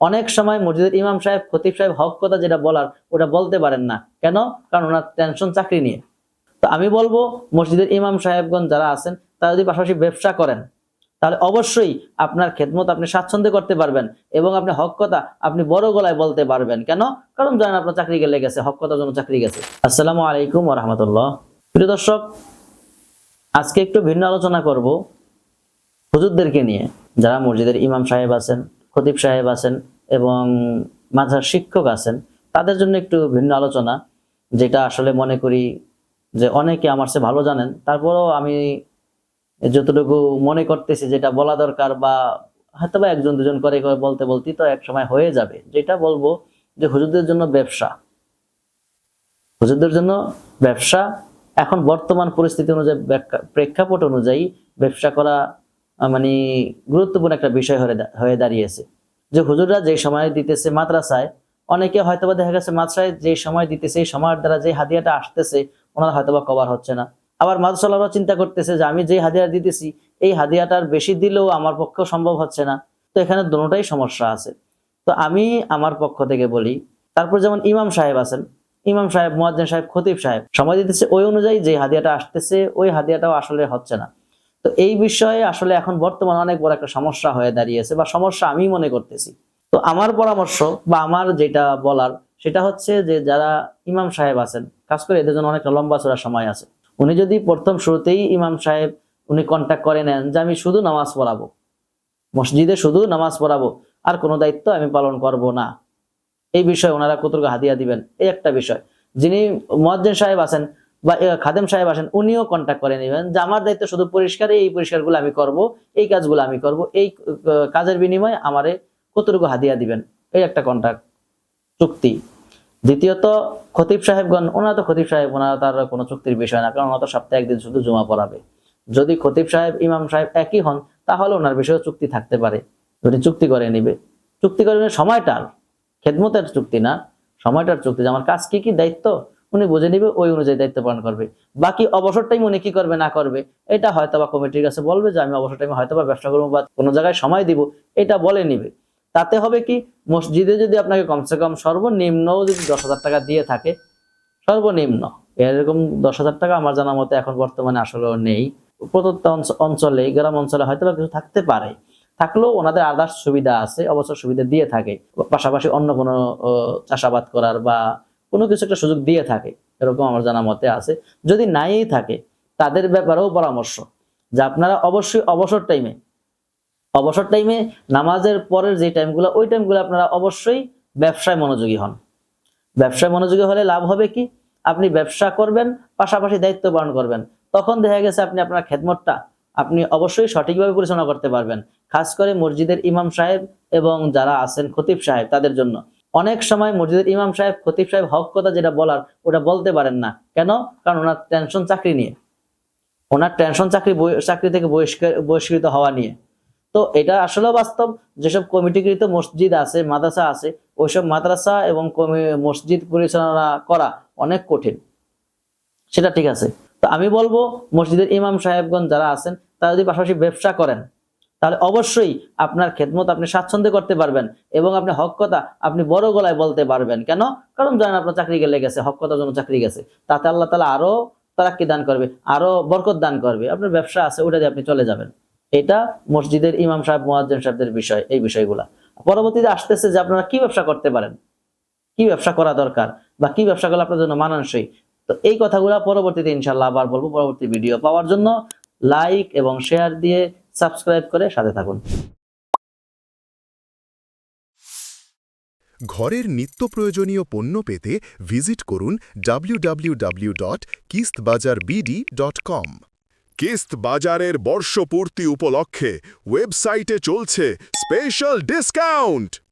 অনেক সময় মসজিদের ইমাম সাহেব, খতিব সাহেব, হক কথা যেটা বলার, ওটা বলতে পারেন না। কেন? কারণ ওনার টেনশন চাকরি নিয়ে। তো আমি বলব, মসজিদের ইমাম সাহেবগণ যারা আছেন, তারা যদি পাশাপাশি ব্যবসা করেন, তাহলে অবশ্যই আপনার খেদমত আপনি স্বাচ্ছন্দ্য করতে পারবেন এবং আপনি হক কথা আপনি বড় গলায় বলতে পারবেন। কেন? কারণ জানেন আপনার চাকরি গেলে গেছে, হক কথার জন্য চাকরি গেছে। আসসালামু আলাইকুম রহমতুল্লাহ। প্রিয় দর্শক, আজকে একটু ভিন্ন আলোচনা করব হুজুরদেরকে নিয়ে, যারা মসজিদের ইমাম সাহেব আছেন। খতিব সাহেব আছেন এবং মাঝার শিক্ষক আছেন, তাদের জন্য একটু ভিন্ন আলোচনা, যেটা আসলে মনে করি যে অনেকে আমার চেয়ে ভালো জানেন। তারপরেও আমি যতটুকু মনে করতেছি যেটা বলা দরকার বা হয়তো বা একজন, দুজন করে করে বলতে বলতেই তো এক সময় হয়ে যাবে। যেটা বলব যে হুজুরদের জন্য ব্যবসা। হুজুরদের জন্য ব্যবসা, এখন বর্তমান পরিস্থিতি অনুযায়ী প্রেক্ষাপট অনুযায়ী ব্যবসা করা মানে গুরুত্বপূর্ণ একটা বিষয় হয়ে দাঁড়িয়েছে। যে হুজুররা যে সময় দিতেছে মাদ্রাসায়, অনেকে হয়তোবা দেখা গেছে মাদ্রাসায় যে সময় দিতেছে, এই সময়ের দ্বারা যে হাদিয়াটা আসতেছে, ওনার হয়তোবা কভার হচ্ছে না। আবার মাদ্রাসালারা চিন্তা করতেছে যে আমি যে হাদিয়া দিতেছি, এই হাদিয়াটার বেশি দিলেও আমার পক্ষেও সম্ভব হচ্ছে না। তো এখানে দুটোটাই সমস্যা আছে। তো আমি আমার পক্ষ থেকে বলি, তারপর যেমন ইমাম সাহেব আছেন, ইমাম সাহেব, মুয়াজ্জিন সাহেব, খতিব সাহেব, সময় দিতেছে ওই অনুযায়ী যে হাদিয়াটা আসতেছে, ওই হাদিয়াটাও আসলে হচ্ছে না। তো এই বিষয়ে আসলে এখন বর্তমানে অনেক বড় একটা সমস্যা হয়ে দাঁড়িয়েছে বা সমস্যা আমি মনে করতেছি। তো আমার পরামর্শ বা আমার যেটা বলার সেটা হচ্ছে যে যারা ইমাম সাহেব আছেন কাজ করে এদের জন্য অনেকটা লম্বা চড়া সময় আছে। উনি যদি প্রথম শুরুতেই ইমাম সাহেব উনি কন্ট্যাক্ট করে নেন যে আমি শুধু নামাজ পড়াবো, মসজিদে শুধু নামাজ পড়াবো, আর কোনো দায়িত্ব আমি পালন করব না। এই বিষয়ে ওনারা কতটুকু হাদিয়া দিবেন, এই একটা বিষয়। যিনি মুয়াজ্জিন সাহেব আছেন বা খাদেম সাহেব আসেন, উনিও কন্ট্যাক্ট করে নেবেন যে আমার দায়িত্ব শুধু পরিষ্কার এই পরিষ্কারগুলো আমি করব, এই কাজগুলো আমি করব, এই কাজের বিনিময়ে আমারে কতটুকু হাদিয়া দিবেন? এই একটা কন্ট্যাক্ট চুক্তি। দ্বিতীয়ত, খতিব সাহেবগণ, ওনারা তো খতিব সাহেব, ওনারা তার কোনো চুক্তির বিষয় না, কারণ ওনারা তো সপ্তাহে একদিন শুধু জমা পড়াবে। যদি খতিব সাহেব, ইমাম সাহেব একই হন, তাহলে ওনার বিষয়ে চুক্তি থাকতে পারে। যদি চুক্তি করে নিবে। চুক্তি করে সময়টার, খেদমতের চুক্তি না। সময়টার চুক্তি, যে আমার কাজ কি কি, দায়িত্ব? উনি বুঝে নিবে, ওই অনুযায়ী দায়িত্ব পালন করবে। বাকি অবসর টাইম উনি কি করবে, না করবে, এটা হয়তো বা কমিটির কাছে বলবে যে, আমি অবসর টাইমে হয়তো বা ব্যবসা করব বা কোনো জায়গায় সময় দিব। এটা বলে নিবে। তাতে হবে কি, মসজিদে যদি আপনাকে কমসে কম সর্বনিম্ন যদি দশ হাজার টাকা দিয়ে থাকে, সর্বনিম্ন, এরকম দশ হাজার টাকা আমার জানা মতে এখন বর্তমানে আসলে নেই। প্রদত্ত অঞ্চলে, গ্রাম অঞ্চলে হয়তো বা কিছু থাকতে পারে। থাকলেও ওনাদের আদার্স সুবিধা আছে, অবসর সুবিধা দিয়ে থাকে। পাশাপাশি অন্য কোনো চাষাবাদ করার বা কোনো কিছু একটা সুযোগ দিয়ে থাকে, এরকম আমার জানা মতে আছে। যদি নাই থাকে, তাদের ব্যাপারেও পরামর্শ। যে আপনারা অবশ্যই অবসর টাইমে অবসর টাইমে নামাজের পরের যে টাইমগুলো ওই টাইমগুলো আপনারা অবশ্যই ব্যবসায় মনোযোগী হন। ব্যবসায় মনোযোগী হলে লাভ হবে কি? আপনি ব্যবসা করবেন, পাশাপাশি দায়িত্ব পালন করবেন। তখন দেখা গেছে আপনি আপনার খেদমতটা আপনি অবশ্যই সঠিকভাবে পরিচালনা করতে পারবেন। খাস করে মসজিদের ইমাম সাহেব এবং যারা আছেন খতিব সাহেব, তাদের জন্য। অনেক সময় মসজিদের ইমাম সাহেব, খতিব সাহেব হক কথা যেটা বলার, ওটা বলতে পারেন না। কেন? কারণ ওনার টেনশন চাকরি নিয়ে। ওনার টেনশন চাকরি চাকরি থেকে বহিষ্কৃত হওয়া নিয়ে। তো এটা আসলেও বাস্তব। যেসব কমিটিকৃত মসজিদ আছে, মাদ্রাসা আছে, ওইসব মাদ্রাসা এবং মসজিদ পরিচালনা করা অনেক কঠিন। সেটা ঠিক আছে। তো আমি বলব, মসজিদের ইমাম সাহেবগণ যারা আছেন, তারা যদি পাশাপাশি ব্যবসা করেন তাহলে অবশ্যই আপনার খেদমত আপনি স্বাচ্ছন্দ্যে করতে পারবেন এবং আপনি হক কথা আপনি বড় গলায় বলতে পারবেন। কেন? কারণ জানেন আপনার চাকরি গেলে গেছে, হক কথার জন্য চাকরি গেছে। তাতে আল্লাহ তালা আরও তারাক্কি দান করবে, আরও বরকত দান করবে। আপনার ব্যবসা আছে ওটা দিয়ে আপনি চলে যাবেন। এটা মসজিদের ইমাম সাহেব, মুয়াজ্জিন সাহেবদের বিষয়, এই বিষয়গুলা। পরবর্তীতে আসতেছে যে আপনারা কি ব্যবসা করতে পারেন? কি ব্যবসা করা দরকার? বা কি ব্যবসা করলে আপনার জন্য মানানসই? তো এই কথাগুলা পরবর্তীতে ইনশাল্লাহ আবার বলব। পরবর্তী ভিডিও পাওয়ার জন্য লাইক এবং শেয়ার দিয়ে সাবস্ক্রাইব করে সাথে থাকুন। ঘরের নিত্য প্রয়োজনীয় পণ্য পেতে ভিজিট করুন www.কিস্তবাজারবিডি.com কিস্ত বাজারের বর্ষপূর্তি উপলক্ষে ওয়েবসাইটে চলছে স্পেশাল ডিসকাউন্ট।